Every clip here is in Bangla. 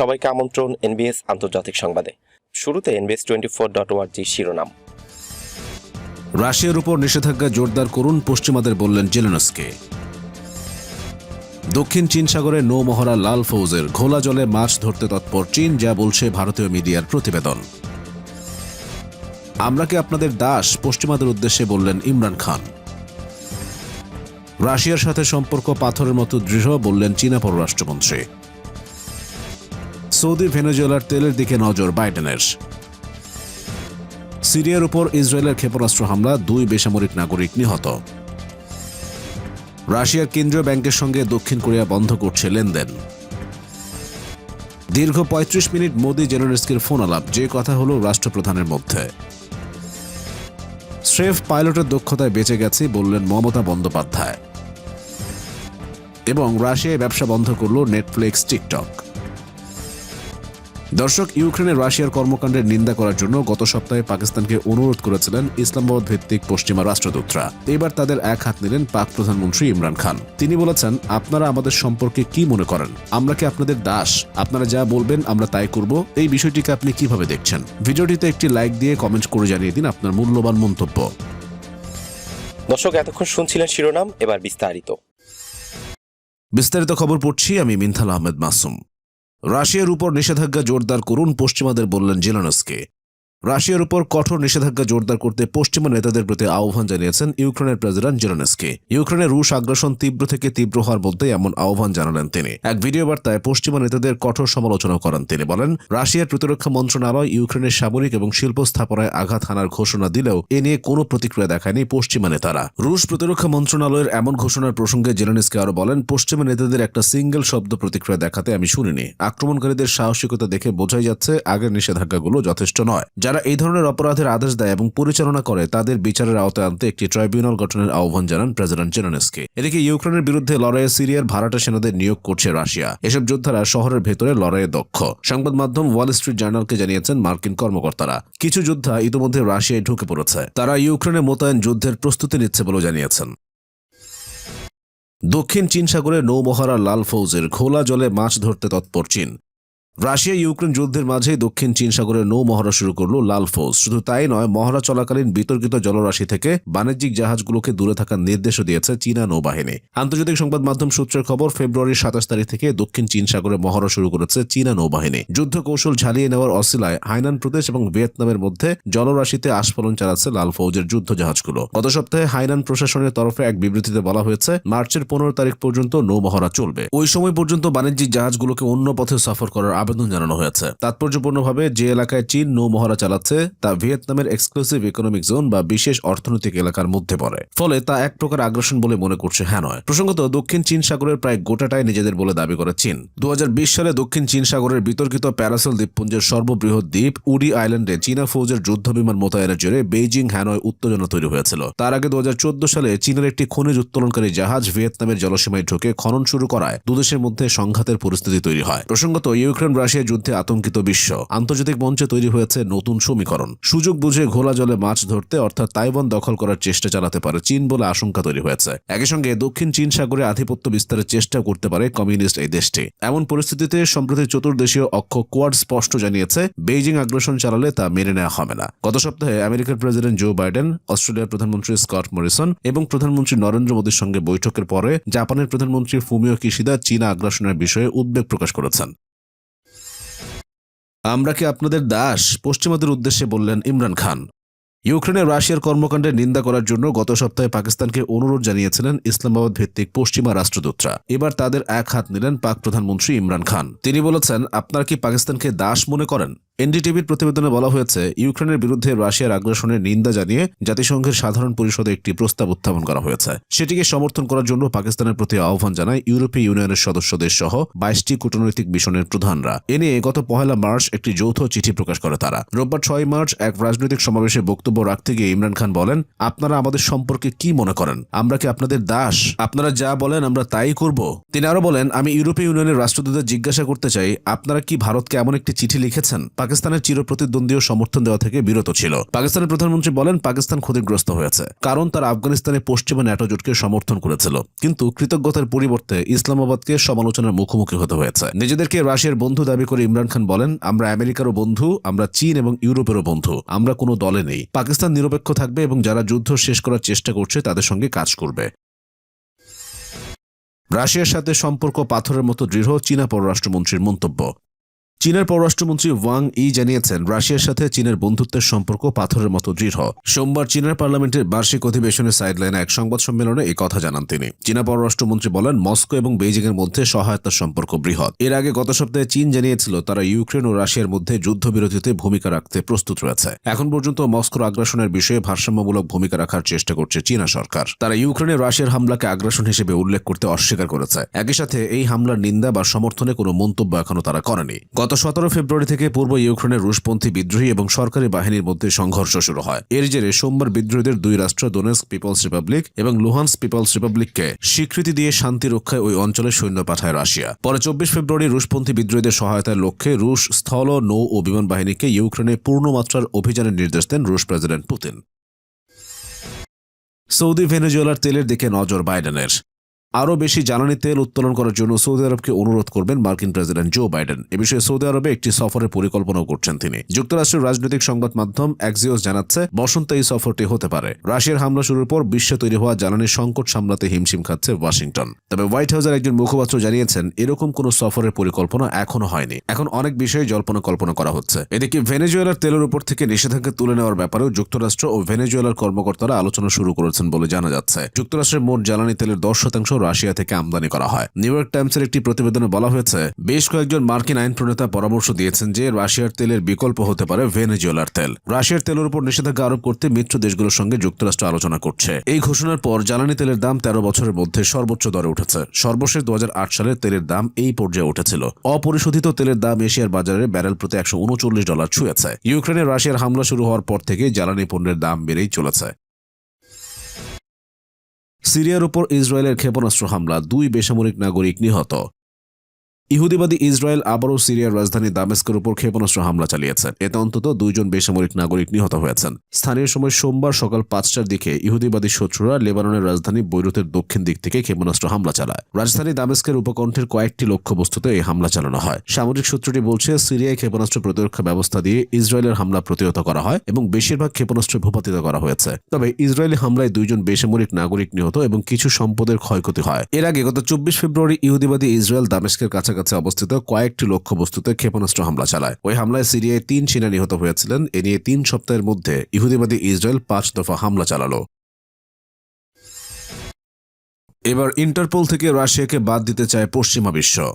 সবাইকে আমন্ত্রণ এনবিএস আন্তর্জাতিক সংবাদে। শুরুতে এনবিএস টোয়েন্টি ফোর ডট ওয়ার্জি শিরোনাম। রাশিয়ার উপর নিষেধাজ্ঞা জোরদার করুন পশ্চিমাদের বললেন জেলেনস্কে। দক্ষিণ চীন সাগরে নৌমহড়া লাল ফৌজের ঘোলা জলে মাছ ধরতে তৎপর চীন, যা বলছে ভারতীয় মিডিয়ার প্রতিবেদন। আমরা কি আপনাদের দাস? পশ্চিমাদের উদ্দেশ্যে বললেন ইমরান খান। রাশিয়ার সাথে সম্পর্ক পাথরের মতো দৃঢ়, বললেন চীনা পররাষ্ট্রমন্ত্রী। সৌদি ভেনেজুয়েলার তেলের দিকে নজর বাইডেনের। সিরিয়ার উপর ইসরায়েলের ক্ষেপণাস্ত্র হামলা, দুই বেসামরিক নাগরিক নিহত। রাশিয়ার কেন্দ্রীয় ব্যাংকের সঙ্গে দক্ষিণ কোরিয়া বন্ধ করছে লেনদেন। দীর্ঘ ৩৫ মিনিট মোদি জেনেরেস্কির ফোন আলাপ যে কথা হলো রাষ্ট্রপ্রধানের মধ্যে। স্রেফ পাইলটের দক্ষতায় বেঁচে গেছে বললেন মমতা বন্দ্যোপাধ্যায়। এবং রাশিয়ায় ব্যবসা বন্ধ করল নেটফ্লিক্স, টিকটক। দর্শক ইউক্রেনে রাশিয়ার কর্মকাণ্ডের নিন্দা করার জন্য গত সপ্তাহে পাকিস্তানকে অনুরোধ করেছিলেন ইসলামাবাদ ভিত্তিক পশ্চিমা রাষ্ট্রদূতরা। এবার তাদের এক হাত নিলেন পাক প্রধানমন্ত্রী ইমরান খান। তিনি বলেছেন আপনারা আমাদের সম্পর্কে কি মনে করেন? আমরা কি আপনাদের দাস? আপনারা যা বলবেন আমরা তাই করব। এই বিষয়টিকে আপনি কীভাবে দেখছেন? ভিডিওটিতে একটি লাইক দিয়ে কমেন্ট করে জানিয়ে দিন আপনার মূল্যবান মন্তব্য। দর্শক এতক্ষণ শুনছিলেন শিরোনাম এবার বিস্তারিত। বিস্তারিত খবর পড়ছি আমি মিনথাল আহমেদ মাসুম। রাশিয়ার উপর নিষেধাজ্ঞা জোরদার করুন পশ্চিমাদের বললেন জেলানস্কে। রাশিয়ার উপর কঠোর নিষেধাজ্ঞা জোরদার করতে পশ্চিমা নেতাদের প্রতি আহ্বান জানিয়েছেন ইউক্রেনের প্রেসিডেন্ট জেলানস্কি। ইউক্রেনের রুশ আগ্রাসন তীব্র থেকে তীব্র হওয়ার মধ্যে এমন আহ্বান জানালেন তিনি। এক ভিডিও বার্তায় পশ্চিমা নেতাদের কঠোর সমালোচনা করেন তিনি। বলেন, রাশিয়ার প্রতিরক্ষা মন্ত্রণালয় ইউক্রেনের সামরিক এবং শিল্প স্থাপনায় আঘাত হানার ঘোষণা দিলেও এ নিয়ে কোনো প্রতিক্রিয়া দেখায়নি পশ্চিমা নেতারা। রুশ প্রতিরক্ষা মন্ত্রণালয়ের এমন ঘোষণার প্রসঙ্গে জেলেনস্কি আরও বলেন, পশ্চিমা নেতাদের একটা সিঙ্গেল শব্দ প্রতিক্রিয়া দেখাতে আমি শুনিনি। আক্রমণকারীদের সাহসিকতা দেখে বোঝাই যাচ্ছে, আগের নিষেধাজ্ঞাগুলো যথেষ্ট নয়। যারা এই ধরনের অপরাধের আদেশ দেয় এবং পরিচালনা করে, তাদের বিচারের আওতায় আনতে একটি ট্রাইব্যুনাল গঠনের আহ্বান জানান প্রেসিডেন্ট জেলেনস্কি। এদিকে ইউক্রেনের বিরুদ্ধে লড়াইয়ে সিরিয়ার ভাড়াটা সেনাদের নিয়োগ করছে রাশিয়া। এসব যোদ্ধারা শহরের ভেতরে লড়াইয়ে দক্ষ। সংবাদ মাধ্যম ওয়াল স্ট্রিট জার্নালকে জানিয়েছেন মার্কিন কর্মকর্তারা। কিছু যোদ্ধা ইতিমধ্যে রাশিয়ায় ঢুকে পড়েছে। তারা ইউক্রেনে মোতায়েন যুদ্ধের প্রস্তুতি নিচ্ছে বলে জানিয়েছেন। দক্ষিণ চীন সাগরে নৌমহারা লাল ফৌজের খোলা জলে মাছ ধরতে তৎপর চীন। রাশিয়া ইউক্রেন যুদ্ধের মাঝেই দক্ষিণ চীন সাগরে নৌ মহড়া শুরু করল লাল ফৌজ। শুধু তাই নয়, মহড়া চলাকালীন বিতর্কিত জলরাশি থেকে বাণিজ্যিক জাহাজগুলোকে দূরে থাকার নির্দেশও দিয়েছে চীনা নৌবাহিনী। আন্তর্জাতিক সংবাদ মাধ্যম সূত্রের খবর, ফেব্রুয়ারির সাতাশ তারিখ থেকে দক্ষিণ চীন সাগরে মহড়া শুরু করেছে চীনা নৌবাহিনী। যুদ্ধ কৌশল ঝালিয়ে নেওয়ার অসিলায় হাইনান প্রদেশ এবং ভিয়েতনামের মধ্যে জলরাশিতে আস্ফলন চালাচ্ছে লাল ফৌজের যুদ্ধ জাহাজগুলো গত সপ্তাহে হাইনান প্রশাসনের তরফে এক বিবৃতিতে বলা হয়েছে, মার্চের পনেরো তারিখ পর্যন্ত নৌমহড়া চলবে। ওই সময় পর্যন্ত বাণিজ্যিক জাহাজগুলোকে অন্য পথে সফর করার আবেদন জানানো হয়েছে। তাৎপর্যপূর্ণভাবে যে এলাকায় চীন নৌমহড়া চালাচ্ছে, তা ভিয়েতনামের এক্সক্লুসিভ ইকোনমিক জোন বা বিশেষ অর্থনৈতিক এলাকার মধ্যে পড়ে। ফলে তা এক প্রকার আগ্রাসন বলে মনে করছে হ্যাঁ নয়। প্রসঙ্গত, দক্ষিণ চীন সাগরের প্রায় গোটাটাই নিজেদের বলে দাবি করে চীন। দু সালে দক্ষিণ চীন সাগরের বিতর্কিত প্যারাসেল দ্বীপপুঞ্জের সর্ববৃহৎ দ্বীপ উডি আইল্যান্ডে চীনা ফৌজের যুদ্ধ বিমান মোতায়েনের জেরে বেইজিং হ্যানয় উত্তেজনা তৈরি হয়েছিল। তার আগে দু হাজার চোদ্দ সালে চীনের একটি খনিজ উত্তোলনকারী জাহাজ ভিয়েতনামের জলসীমায় ঢুকে খনন শুরু করায়। দুদেশের মধ্যে সংঘাতের পরিস্থিতি তৈরি হয়। প্রসঙ্গত, ইউক্রেন রাশিয়া যুদ্ধে আতঙ্কিত বিশ্ব। আন্তর্জাতিক মঞ্চে তৈরি হয়েছে নতুন সমীকরণ। সুযোগ বুঝে ঘোলা জলে মাছ ধরতে অর্থাৎ তাইওয়ান দখল করার চেষ্টা চালাতে পারে চীন বলে আশঙ্কা তৈরি হয়েছে। একই সঙ্গে দক্ষিণ চীন সাগরে আধিপত্য বিস্তারের চেষ্টা করতে পারে কমিউনিস্ট এই দেশটি। এমন পরিস্থিতিতে সম্প্রতি চতুর্দেশীয় অক্ষ কোয়াড স্পষ্ট জানিয়েছে, বেইজিং আগ্রাসন চালালে তা মেনে নেওয়া হবে না। গত সপ্তাহে আমেরিকার প্রেসিডেন্ট জো বাইডেন, অস্ট্রেলিয়ার প্রধানমন্ত্রী স্কট মরিসন এবং প্রধানমন্ত্রী নরেন্দ্র মোদীর সঙ্গে বৈঠকের পরে জাপানের প্রধানমন্ত্রী ফুমিও কিশিদা চীনা আগ্রাসনের বিষয়ে উদ্বেগ প্রকাশ করেছেন। আমরা কি আপনাদের দাস? পশ্চিমাদের উদ্দেশ্যে বললেন ইমরান খান। ইউক্রেনে রাশিয়ার কর্মকাণ্ডে নিন্দা করার জন্য গত সপ্তাহে পাকিস্তানকে অনুরোধ জানিয়েছিলেন ইসলামাবাদ ভিত্তিক পশ্চিমা রাষ্ট্রদূতরা। এবার তাদের এক হাত নিলেন পাক প্রধানমন্ত্রী ইমরান খান। তিনি বলেছেন, আপনারা কি পাকিস্তানকে দাস মনে করেন? এনডিটিভির প্রতিবেদনে বলা হয়েছে, ইউক্রেনের বিরুদ্ধে রাশিয়ার আগ্রাসনের নিন্দা জানিয়ে জাতিসংঘের সাধারণ পরিষদে একটি প্রস্তাব উত্থাপন করা হয়েছে। সেটিকে সমর্থন করার জন্য পাকিস্তানের প্রতি আহ্বান জানায় ইউরোপীয় ইউনিয়নের সদস্য দেশ সহ বাইশটি কূটনৈতিক মিশনের প্রধানরা। এ নিয়ে গত পহেলা মার্চ একটি যৌথ চিঠি প্রকাশ করে তারা। রোববার ছয় মার্চ এক রাজনৈতিক সমাবেশে বক্তব্য রাখতে গিয়ে ইমরান খান বলেন, আপনারা আমাদের সম্পর্কে কি মনে করেন? আমরা কি আপনাদের দাস? আপনারা যা বলেন আমরা তাই করব। তিনি আরও বলেন, আমি ইউরোপীয় ইউনিয়নের রাষ্ট্রদূতদের জিজ্ঞাসা করতে চাই, আপনারা কি ভারতকে এমন একটি চিঠি লিখেছেন? পাকিস্তানের চিরপ্রতিদ্বন্দ্বীও সমর্থন দেওয়া থেকে বিরত ছিল। পাকিস্তানের প্রধানমন্ত্রী বলেন, পাকিস্তান ক্ষতিগ্রস্ত হয়েছে, কারণ তারা আফগানিস্তানে পশ্চিমা ন্যাটো জোটকে সমর্থন করেছিল। কিন্তু কৃতজ্ঞতার পরিবর্তে ইসলামাবাদকে সমালোচনার মুখোমুখি হতে হয়েছে। নিজেদেরকে রাশিয়ার বন্ধু দাবি করে ইমরান খান বলেন, আমরা আমেরিকারও বন্ধু, আমরা চীন এবং ইউরোপেরও বন্ধু, আমরা কোনো দলে নেই। পাকিস্তান নিরপেক্ষ থাকবে এবং যারা যুদ্ধ শেষ করার চেষ্টা করছে, তাদের সঙ্গে কাজ করবে। রাশিয়ার সাথে সম্পর্ক পাথরের মতো দৃঢ়, চীনা পররাষ্ট্রমন্ত্রীর মন্তব্য। চীনের পররাষ্ট্রমন্ত্রী ওয়াং ই জানিয়েছেন, রাশিয়ার সাথে চীনের বন্ধুত্বের সম্পর্ক পাথরের মতো দৃঢ়। সোমবার চীনের পার্লামেন্টের বার্ষিক অধিবেশনের সাইডলাইনে এক সংবাদ সম্মেলনে এই কথা জানান তিনি। চীনা পররাষ্ট্রমন্ত্রী বলেন, মস্কো এবং বেইজিং এর মধ্যে সহায়তার সম্পর্ক বৃহৎ। এর আগে গত সপ্তাহে চীন জানিয়েছিল, তারা ইউক্রেন ও রাশিয়ার মধ্যে যুদ্ধবিরতিতে ভূমিকা রাখতে প্রস্তুত রয়েছে। এখন পর্যন্ত মস্কোর আগ্রাসনের বিষয়ে ভারসাম্যমূলক ভূমিকা রাখার চেষ্টা করছে চীনা সরকার। তারা ইউক্রেনে রাশিয়ার হামলাকে আগ্রাসন হিসেবে উল্লেখ করতে অস্বীকার করেছে। একই সাথে এই হামলার নিন্দা বা সমর্থনে কোনো মন্তব্য এখনও তারা করেনি। গত সতেরো ফেব্রুয়ারি থেকে পূর্ব ইউক্রেনের রুশপন্থী বিদ্রোহী এবং সরকারি বাহিনীর মধ্যে সংঘর্ষ শুরু হয়। এর জেরে সোমবার বিদ্রোহীদের দুই রাষ্ট্র ডোনেস্ক পিপলস রিপাবলিক এবং লুহান্স পিপলস রিপাবলিককে স্বীকৃতি দিয়ে শান্তি রক্ষায় ওই অঞ্চলে সৈন্য পাঠায় রাশিয়া। পরে চব্বিশ ফেব্রুয়ারি রুশপন্থী বিদ্রোহীদের সহায়তার লক্ষ্যে রুশ স্থল, নৌ ও বিমান বাহিনীকে ইউক্রেনে পূর্ণমাত্রার অভিযানের নির্দেশ দেন রুশ প্রেসিডেন্ট পুতিন। সৌদি ভেনেজুয়েলার তেলের দিকে নজর বাইডেনের। আরও বেশি জ্বালানি তেল উত্তোলন করার জন্য সৌদি আরবকে অনুরোধ করবেন মার্কিন প্রেসিডেন্ট জো বাইডেন। এ বিষয়ে সৌদি আরবে একটি সফরের পরিকল্পনাও করছেন তিনি। যুক্তরাষ্ট্রের রাজনৈতিক সংবাদ মাধ্যম অ্যাক্সিওস জানাচ্ছে, বসন্তে এই সফরটি হতে পারে। রাশিয়ার হামলা শুরুর পর বিশ্বে তৈরি হওয়া জ্বালানির সংকট সামলাতে হিমশিম খাচ্ছে ওয়াশিংটন। তবে হোয়াইট হাউসের একজন মুখপাত্র জানিয়েছেন, এরকম কোনো সফরের পরিকল্পনা এখনও হয়নি। এখন অনেক বিষয়ে জল্পনা কল্পনা করা হচ্ছে। এদিকে ভেনেজুয়েলার তেলের উপর থেকে নিষেধাজ্ঞা তুলে নেওয়ার ব্যাপারেও যুক্তরাষ্ট্র ও ভেনেজুয়েলার কর্মকর্তারা আলোচনা শুরু করেছেন বলে জানা যাচ্ছে। যুক্তরাষ্ট্রের মোট জ্বালানি তেলের দশ শতাংশ রাশিয়া থেকে আমদানি করা হয়। নিউ ইয়র্ক টাইমসের একটি প্রতিবেদনে বলা হয়েছে, বেশ কয়েকজন মার্কিন আইন প্রণেতা পরামর্শ দিয়েছেন যে রাশিয়ার তেলের বিকল্প হতে পারে ভেনেজুয়েলার তেল। রাশিয়ার তেলের উপর নিষেধাজ্ঞা আরোপ করতে মিত্র দেশগুলোর সঙ্গে যুক্তরাষ্ট্র আলোচনা করছে। এই ঘোষণার পর জ্বালানি তেলের দাম তেরো বছরের মধ্যে সর্বোচ্চ দরে উঠেছে। সর্বশেষ দু সালের তেলের দাম এই পর্যায়ে উঠেছিল। অপরিশোধিত তেলের দাম এশিয়ার বাজারে ব্যারেল প্রতি একশো উনচল্লিশ ডলার ছুঁয়েছে। ইউক্রেনে রাশিয়ার হামলা শুরু হওয়ার পর থেকে জ্বালানি পণ্যের দাম বেড়েই চলেছে। সিরিয়ার উপর ইসরায়েলের ক্ষেপণাস্ত্র হামলা দুই বেসামরিক নাগরিক নিহত। ইহুদিবাদী ইসরায়েল আবারও সিরিয়ার রাজধানী দামেস্কের উপর ক্ষেপণাস্ত্র হামলা চালিয়েছে। এতে অন্তত দুইজন বেসামরিক নাগরিক নিহত হয়েছেন। স্থানীয় সময় সোমবার সকাল পাঁচটার দিকে ইহুদিবাদী শত্রুরা লেবাননের রাজধানী বৈরুতের দক্ষিণ দিক থেকে ক্ষেপণাস্ত্র হামলা চালায়। রাজধানী দামেস্কের উপকণ্ঠের কয়েকটি লক্ষ্যবস্তুতে এই হামলা চালানো হয়। সামরিক সূত্রটি বলছে, সিরিয়ায় ক্ষেপণাস্ত্র প্রতিরক্ষা ব্যবস্থা দিয়ে ইসরায়েলের হামলা প্রতিহত করা হয় এবং বেশিরভাগ ক্ষেপণাস্ত্র ভূপাতিত করা হয়েছে। তবে ইসরায়েলি হামলায় দুইজন বেসামরিক নাগরিক নিহত এবং কিছু সম্পদের ক্ষয়ক্ষতি হয়। এর আগে গত চব্বিশ ফেব্রুয়ারি ইহুদিবাদী ইসরায়েল দামেস্কের কাছাকাছি অবস্থিত কয়েকটি লক্ষ্য বস্তুতে ক্ষেপণাস্ত্র হামলা চালায়। ওই হামলায় সিরিয়ায় তিন সেনা নিহত হয়েছিলেন। এ নিয়ে তিন সপ্তাহের মধ্যে ইহুদিবাদী ইসরায়েল পাঁচ দফা হামলা চালালো। এবার ইন্টারপোল থেকে রাশিয়াকে বাদ দিতে চায় পশ্চিমা বিশ্ব।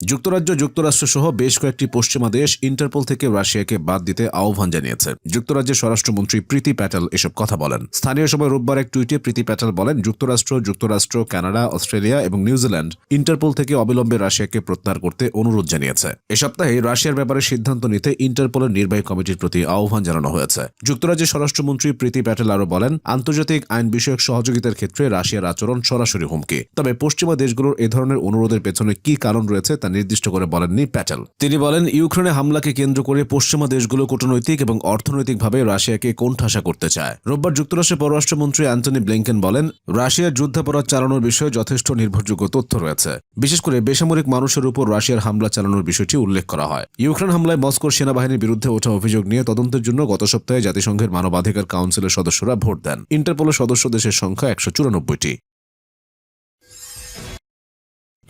যুক্তরাজ্য, যুক্তরাষ্ট্র সহ বেশ কয়েকটি পশ্চিমা দেশ ইন্টারপোল থেকে রাশিয়াকে বাদ দিতে আহ্বান জানিয়েছে। যুক্তরাজ্যের স্বরাষ্ট্রমন্ত্রী প্রীতি প্যাটেল এসব কথা বলেন। স্থানীয় সময় রোববার এক টুইটে প্রীতি প্যাটেল বলেন, যুক্তরাষ্ট্র যুক্তরাষ্ট্র, কানাডা, অস্ট্রেলিয়া এবং নিউজিল্যান্ড ইন্টারপোল থেকে অবিলম্বে রাশিয়াকে প্রত্যাহার করতে অনুরোধ জানিয়েছে। এ সপ্তাহে রাশিয়ার ব্যাপারে সিদ্ধান্ত নিতে ইন্টারপোলের নির্বাহী কমিটির প্রতি আহ্বান জানানো হয়েছে। যুক্তরাজ্যের স্বরাষ্ট্রমন্ত্রী প্রীতি প্যাটেল আরও বলেন, আন্তর্জাতিক আইন বিষয়ক সহযোগিতার ক্ষেত্রে রাশিয়ার আচরণ সরাসরি হুমকি। তবে পশ্চিমা দেশগুলোর এ ধরনের অনুরোধের পেছনে কি কারণ রয়েছে তা নির্দিষ্ট করে বলেননি প্যাটেল। তিনি বলেন, ইউক্রেনে হামলাকে কেন্দ্র করে পশ্চিমা দেশগুলো কূটনৈতিক এবং অর্থনৈতিকভাবে রাশিয়াকে কোণঠাসা করতে চায়। রোববার যুক্তরাষ্ট্রের পররাষ্ট্রমন্ত্রী অ্যান্টনি ব্লিংকেন বলেন, রাশিয়ার যুদ্ধাপরাধ চালানোর বিষয়ে যথেষ্ট নির্ভরযোগ্য তথ্য রয়েছে। বিশেষ করে বেসামরিক মানুষের উপর রাশিয়ার হামলা চালানোর বিষয়টি উল্লেখ করা হয়। ইউক্রেন হামলায় মস্কোর সেনাবাহিনীর বিরুদ্ধে ওঠা অভিযোগ নিয়ে তদন্তের জন্য গত সপ্তাহে জাতিসংঘের মানবাধিকার কাউন্সিলের সদস্যরা ভোট দেন। ইন্টারপোলের সদস্য দেশের সংখ্যা একশো চুরানব্বইটি।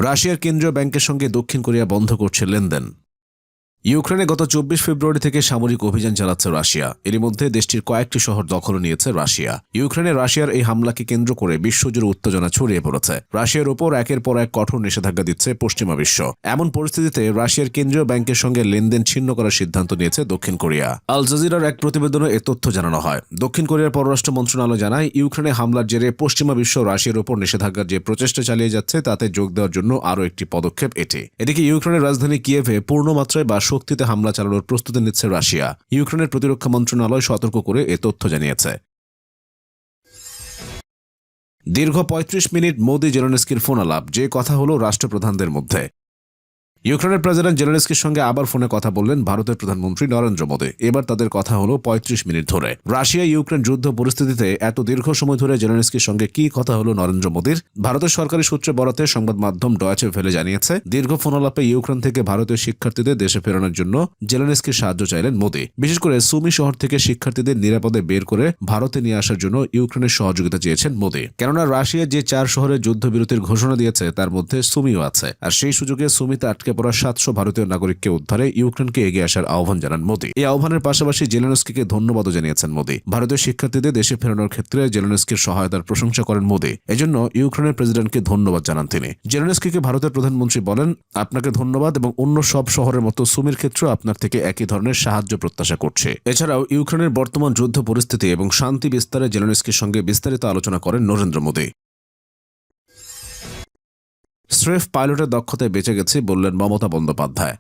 রাশিয়ার কেন্দ্রীয় ব্যাংকের সঙ্গে দক্ষিণ কোরিয়া বন্ধ করছে লেনদেন। ইউক্রেনে গত চব্বিশ ফেব্রুয়ারি থেকে সামরিক অভিযান চালাচ্ছে রাশিয়া। এরই মধ্যে দেশটির কয়েকটি শহর দখল নিয়েছে রাশিয়া। ইউক্রেনে রাশিয়ার এই হামলাকে কেন্দ্র করে বিশ্বজুড়ে উত্তেজনা ছড়িয়ে পড়েছে। রাশিয়ার ওপর একের পর এক কঠোর নিষেধাজ্ঞা দিচ্ছে পশ্চিমা বিশ্ব। এমন পরিস্থিতিতে রাশিয়ার কেন্দ্রীয় ব্যাংকের সঙ্গে লেনদেন ছিন্ন করার সিদ্ধান্ত নিয়েছে দক্ষিণ কোরিয়া। আল জাজিরার এক প্রতিবেদনে এ তথ্য জানানো হয়। দক্ষিণ কোরিয়ার পররাষ্ট্র মন্ত্রণালয় জানায়, ইউক্রেনে হামলার জেরে পশ্চিমা বিশ্ব রাশিয়ার ওপর নিষেধাজ্ঞার যে প্রচেষ্টা চালিয়ে যাচ্ছে, তাতে যোগ দেওয়ার জন্য আরও একটি পদক্ষেপ এটি। এদিকে ইউক্রেনের রাজধানী কিয়েভে পূর্ণমাত্রায় বা শক্তিতে হামলা চালানোর প্রস্তুতি নিচ্ছে রাশিয়া। ইউক্রেনের প্রতিরক্ষা মন্ত্রণালয় সতর্ক করে এ তথ্য জানিয়েছে। দীর্ঘ ৩৫ মিনিট মোদি জেলনেস্কির ফোনালাপ, যে কথা হলো রাষ্ট্রপ্রধানদের মধ্যে। ইউক্রেনের প্রেসিডেন্ট জেলেনস্কির সঙ্গে আবার ফোনে কথা বললেন ভারতের প্রধানমন্ত্রী নরেন্দ্র মোদী। এবার তাদের কথা হলো পঁয়ত্রিশ মিনিট ধরে। রাশিয়া, ইউক্রেন যুদ্ধ পরিস্থিতিতে এত দীর্ঘ সময় ধরে জেলেনস্কির সঙ্গে কি কথা হলো নরেন্দ্র মোদীর? ভারতের সরকারি সূত্রে বরাতে সংবাদ মাধ্যম ডয়েচে ফেলে জানিয়েছে, দীর্ঘ ফোনালাপে ইউক্রেন থেকে ভারতীয় শিক্ষার্থীদের দেশে ফেরানোর জন্য জেলেনস্কির সাহায্য চাইলেন মোদী। বিশেষ করে সুমি শহর থেকে শিক্ষার্থীদের নিরাপদে বের করে ভারতে নিয়ে আসার জন্য ইউক্রেনের সহযোগিতা চেয়েছেন মোদী। কেননা রাশিয়া যে চার শহরে যুদ্ধবিরতির ঘোষণা দিয়েছে, তার মধ্যে সুমিও আছে। আর সেই সুযোগে সুমিতে আটকে পড়া সাতশো ভারতীয় নাগরিককে উদ্ধারে ইউক্রেনকে এগিয়ে আসার আহ্বান জানান মোদী। এই আহ্বানের পাশাপাশি জেলেনস্কিকে ধন্যবাদও জানিয়েছেন মোদী। ভারতীয় শিক্ষার্থীদের দেশে ফেরানোর ক্ষেত্রে জেলেনস্কির সহায়তার প্রশংসা করেন মোদী। এজন্য ইউক্রেনের প্রেসিডেন্টকে ধন্যবাদ জানান তিনি। জেলেনস্কিকে ভারতের প্রধানমন্ত্রী বলেন, আপনাকে ধন্যবাদ এবং অন্য সব শহরের মতো সুমির ক্ষেত্রেও আপনার থেকে একই ধরনের সাহায্য প্রত্যাশা করছে। এছাড়াও ইউক্রেনের বর্তমান যুদ্ধ পরিস্থিতি এবং শান্তি বিস্তারে জেলেনস্কির সঙ্গে বিস্তারিত আলোচনা করেন নরেন্দ্র মোদী। স্রেফ পাইলটের দক্ষতায় বেঁচে গেছি বললেন মমতা বন্দ্যোপাধ্যায়।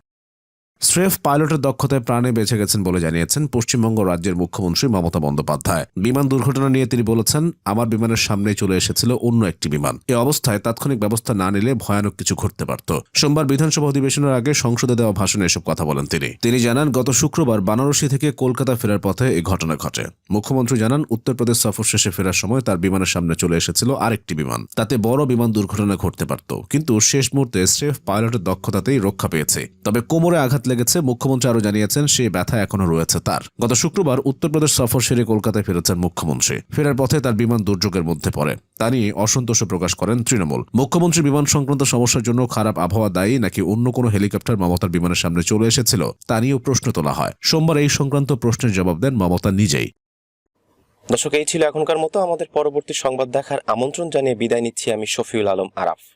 স্রেফ পাইলটের দক্ষতায় প্রাণে বেঁচে গেছেন বলে জানিয়েছেন পশ্চিমবঙ্গ রাজ্যের মুখ্যমন্ত্রী মমতা বন্দ্যোপাধ্যায়। বিমান দুর্ঘটনা নিয়ে তিনি বলেছেন, আমার বিমানের সামনে চলে এসেছিল অন্য একটি বিমান। এ অবস্থায় তাৎক্ষণিক ব্যবস্থা না নিলে ভয়ানক কিছু ঘটতে পারত। সোমবার বিধানসভা অধিবেশনের আগে সংসদে দেওয়া ভাষণে এসব কথা বলেন তিনি। তিনি জানান, গত শুক্রবার বানারসি থেকে কলকাতা ফেরার পথে এই ঘটনা ঘটে। মুখ্যমন্ত্রী জানান, উত্তরপ্রদেশ সফর শেষে ফেরার সময় তার বিমানের সামনে চলে এসেছিল আরেকটি বিমান। তাতে বড় বিমান দুর্ঘটনা ঘটতে পারত। কিন্তু শেষ মুহূর্তে স্রেফ পাইলটের দক্ষতাতেই রক্ষা পেয়েছে। তবে কোমরে আঘাত লেগেছে, মুখ্যমন্ত্রী আরও জানিয়েছেন সেই ব্যথা এখনও রয়েছে তার। গত শুক্রবার উত্তরপ্রদেশ সফর সেরে কলকাতায় ফিরেছেন মুখ্যমন্ত্রী। ফেরার পথে তার বিমান দুর্যোগের মধ্যে পড়ে। তা নিয়ে অসন্তোষ প্রকাশ করেন তৃণমূল। মুখ্যমন্ত্রী বিমান সংক্রান্ত সমস্যার জন্য খারাপ আবহাওয়া দায়ী নাকি অন্য কোনো হেলিকপ্টার মমতার বিমানের সামনে চলে এসেছিল, তা নিয়েও প্রশ্ন তোলা হয়। সোমবার এই সংক্রান্ত প্রশ্নের জবাব দেন মমতা নিজেই। দর্শক, এই ছিল এখনকার মতো। আমাদের পরবর্তী সংবাদ দেখার আমন্ত্রণ জানিয়ে বিদায় নিচ্ছি আমি শফিউল আলম আরাফ।